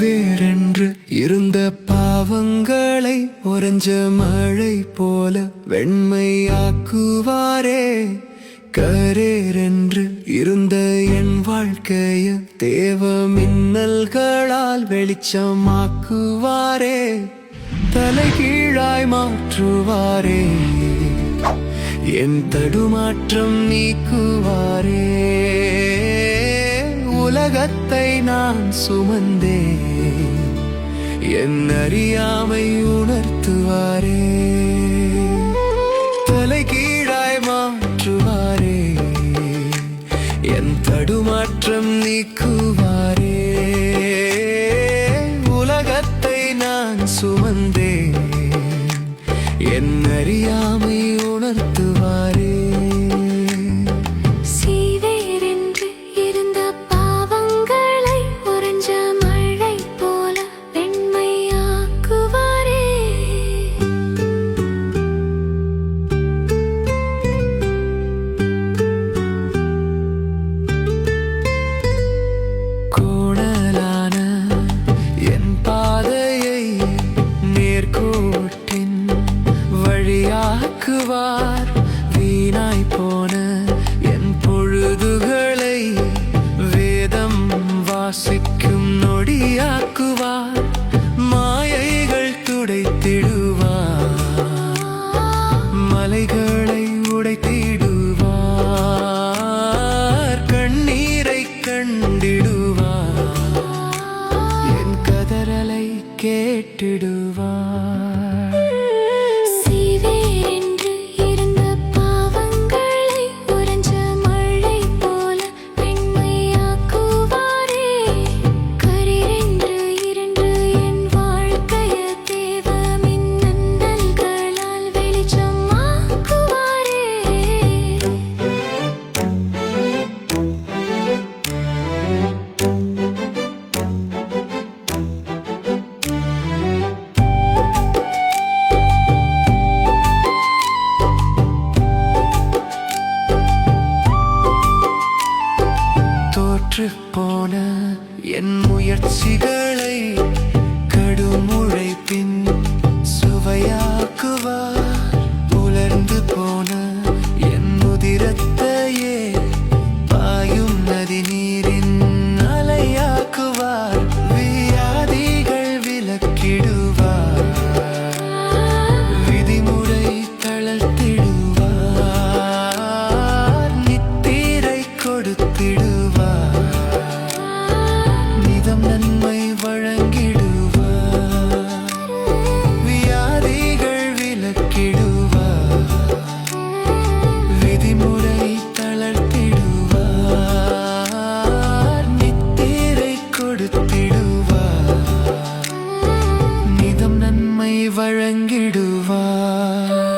வேறென்று இருந்த பாவங்களை உறைஞ்ச மழை போல வெண்மையாக்குவாரே. கரேரென்று இருந்த என் வாழ்க்கைய தேவ மின்னல்களால் வெளிச்சமாக்குவாரே. தலைகீழாய் மாற்றுவாரே. என் தடுமாற்றம் நீக்குவாரே. உலகத்தை நான் சுமந்தேன். என் அறியாமை உணர்த்துவாரே. தலை கீழாய் மாற்றுவாரே. என் தடுமாற்றம் நீக்குவாரே. உலகத்தை நான் சுமந்தேன். kvar காற்று போன என் முயற்சிகளை கடுமு வழங்கிடுவார்